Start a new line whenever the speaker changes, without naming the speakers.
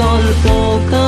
গল্প